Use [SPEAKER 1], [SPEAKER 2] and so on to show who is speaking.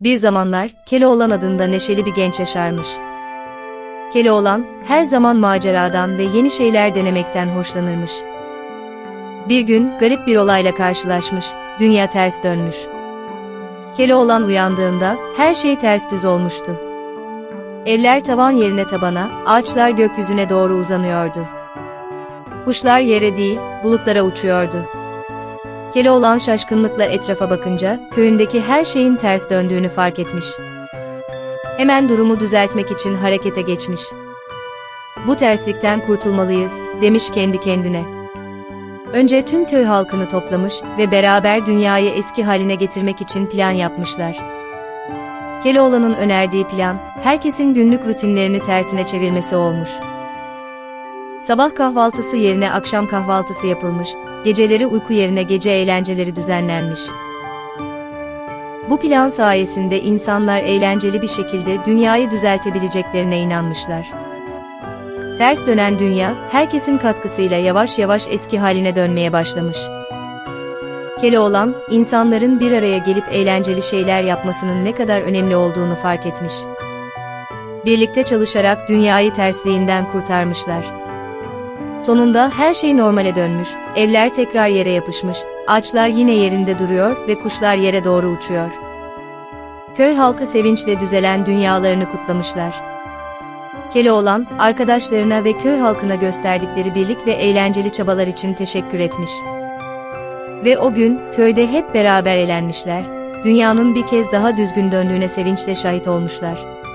[SPEAKER 1] Bir zamanlar Keloğlan adında neşeli bir genç yaşarmış. Keloğlan her zaman maceradan ve yeni şeyler denemekten hoşlanırmış. Bir gün garip bir olayla karşılaşmış, dünya ters dönmüş. Keloğlan uyandığında her şey ters düz olmuştu. Evler tavan yerine tabana, ağaçlar gökyüzüne doğru uzanıyordu. Kuşlar yere değil, bulutlara uçuyordu. Keloğlan şaşkınlıkla etrafa bakınca, köyündeki her şeyin ters döndüğünü fark etmiş. Hemen durumu düzeltmek için harekete geçmiş. Bu terslikten kurtulmalıyız, demiş kendi kendine. Önce tüm köy halkını toplamış ve beraber dünyayı eski haline getirmek için plan yapmışlar. Keloğlan'ın önerdiği plan, herkesin günlük rutinlerini tersine çevirmesi olmuş. Sabah kahvaltısı yerine akşam kahvaltısı yapılmış, geceleri uyku yerine gece eğlenceleri düzenlenmiş. Bu plan sayesinde insanlar eğlenceli bir şekilde dünyayı düzeltebileceklerine inanmışlar. Ters dönen dünya, herkesin katkısıyla yavaş yavaş eski haline dönmeye başlamış. Keloğlan, insanların bir araya gelip eğlenceli şeyler yapmasının ne kadar önemli olduğunu fark etmiş. Birlikte çalışarak dünyayı tersliğinden kurtarmışlar. Sonunda her şey normale dönmüş, evler tekrar yere yapışmış, ağaçlar yine yerinde duruyor ve kuşlar yere doğru uçuyor. Köy halkı sevinçle düzelen dünyalarını kutlamışlar. Keloğlan, arkadaşlarına ve köy halkına gösterdikleri birlik ve eğlenceli çabalar için teşekkür etmiş. Ve o gün, köyde hep beraber eğlenmişler, dünyanın bir kez daha düzgün döndüğüne sevinçle şahit olmuşlar.